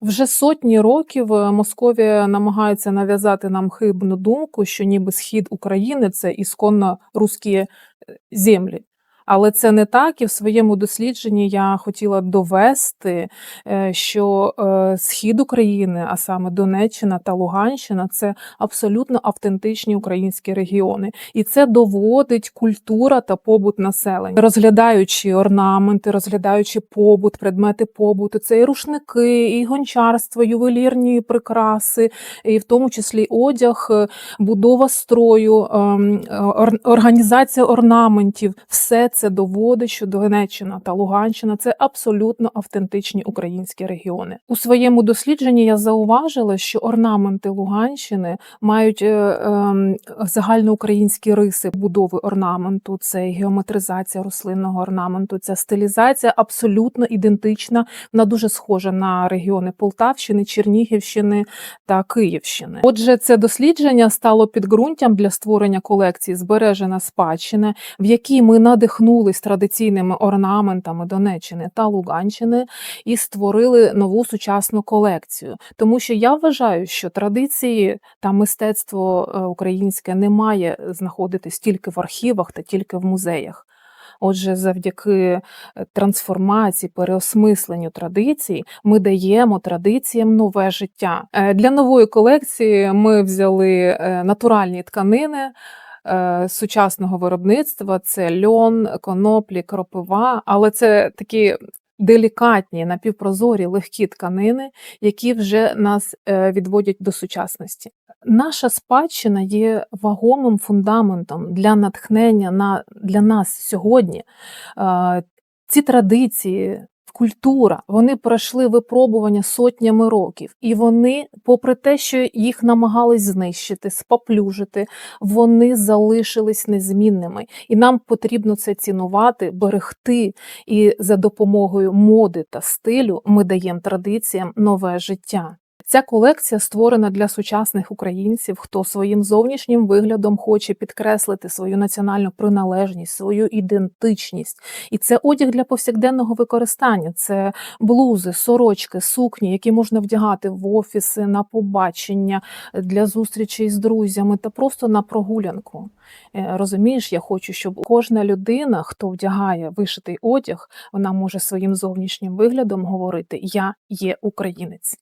Вже сотні років е, Московія намагається нав'язати нам хибну думку, що ніби схід України це ісконно русські е, землі. Але це не так, і в своєму дослідженні я хотіла довести, е, що е, схід України, а саме Донеччина та Луганщина, це абсолютно автентичні українські регіони, і це доводить культура та побут населення, розглядаючи орнаменти, розглядаючи побут, предмети побуту, це і рушники, і гончарство, ювелірні прикраси, і в тому числі одяг, е, будова строю, ем, організація орнаментів, все це доводить, що Донеччина та Луганщина це абсолютно автентичні українські регіони. У своєму дослідженні я зауважила, що орнаменти Луганщини мають е, ем, загальноукраїнські риси будови орнаменту, це геометризація рослинного орнаменту, ця стилізація абсолютно ідентична, вона дуже схожа на регіони Полтавщини, Чернігівщини та Київщини. Отже, це дослідження стало підґрунтям для створення колекції збережена спадщина, в якій ми надихнулись традиційними орнаментами Донеччини та Луганщини і створили нову сучасну колекцію. Тому що я вважаю, що традиції та мистецтво е, українське не має знаходитись тільки в архівах та тільки в музеях. Отже, завдяки е, трансформації, переосмисленню традицій, ми даємо традиціям нове життя. Е, Для нової колекції ми взяли натуральні тканини. Е, Сучасного виробництва це льон, коноплі, кропива, але це такі делікатні, напівпрозорі, легкі тканини, які вже нас е, відводять до сучасності. Наша спадщина є вагомим фундаментом для натхнення на для нас сьогодні. Е, Ці традиції, культура, вони пройшли випробування сотнями років, і вони, попри те, що їх намагались знищити, споплюжити, вони залишились незмінними. І нам потрібно це цінувати, берегти. І за допомогою моди та стилю ми даємо традиціям нове життя. Ця колекція створена для сучасних українців, хто своїм зовнішнім виглядом хоче підкреслити свою національну приналежність, свою ідентичність. І це одяг для повсякденного використання. Це блузи, сорочки, сукні, які можна вдягати в офіси, на побачення, для зустрічей з друзями та просто на прогулянку. Е, Розумієш, я хочу, щоб кожна людина, хто вдягає вишитий одяг, вона може своїм зовнішнім виглядом говорити Я є українець.